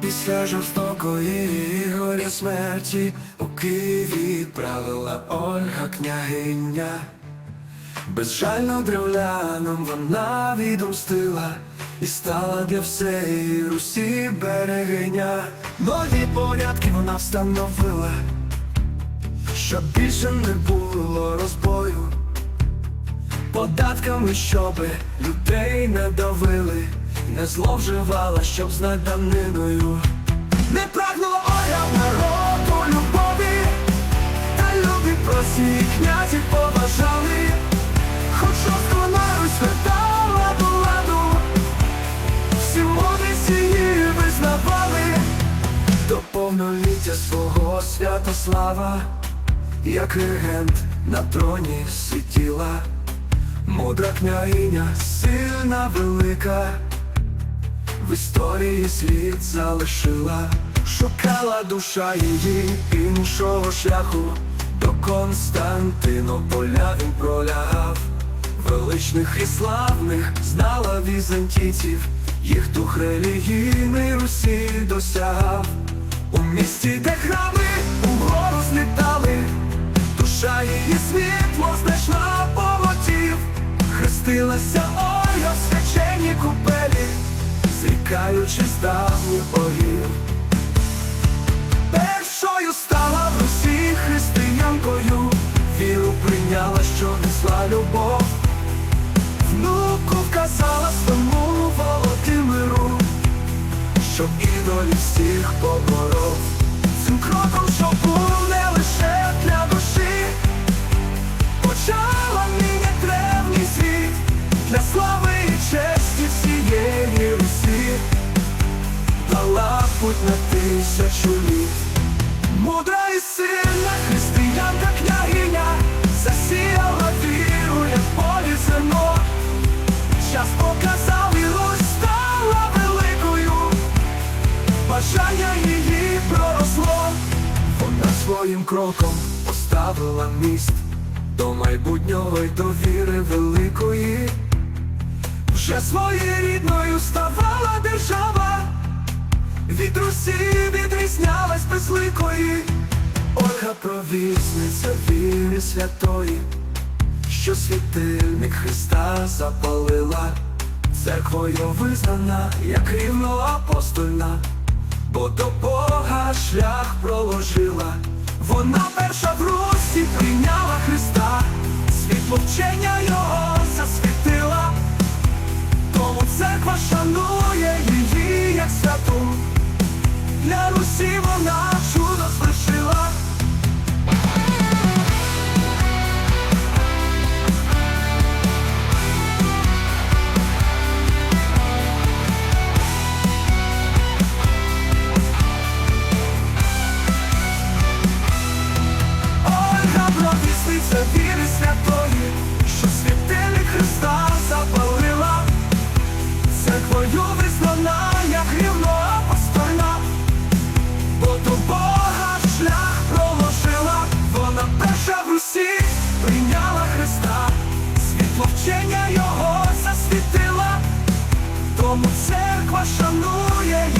Після жорстокої горі смерті у Києві відправила Ольга княгиня. Безжально древлянам вона відомстила і стала для всієї Русі берегиня. Нові порядки вона встановила, щоб більше не було розбою. Податками, щоби людей не давили, не зловживала, щоб знать даниною. Не прагнула Оля народу любові, та любі прості князів поважали, хоч жорстко на Русь вертала до ладу, всі мудрість її визнавали, до повноліття свого Святослава, як регент на троні сиділа. Мудра княгиня, сильна велика, в історії світ залишила, шукала душа її іншого шляху, до Константинополя він пролягав, величних і славних знала візантійців, їх дух релігійний Русі досягав, у місті, де храми угору злітали. Душа її світло знайшла хрестилася Ольга в купелі, зрікаючи з давніх. Першою стала в Русі християнкою, віру прийняла, що несла любов. Внуку вказала своєму Володимиру, щоб ідолів всіх поборов. Цим кроком, що був не лише для душі, почала путь на тисячу літ. Мудра і сильна християнка княгиня засіяла віру, як полі зерно. Час показав і Русь стала великою. Бажання її проросло, вона своїм кроком поставила міст до майбутнього й до віри великої. Вже своєрідною ставала держава, від Русі відрізнялась безликої. Ольга провісниця віри святої, що світильник Христа запалила, церквою визнана, як рівноапостольна, бо до Бога шлях проложила. Вона перша в Русі прийняла Христа, світло вчення його засвітила, тому церква шанує її, як святу. Русі вона церква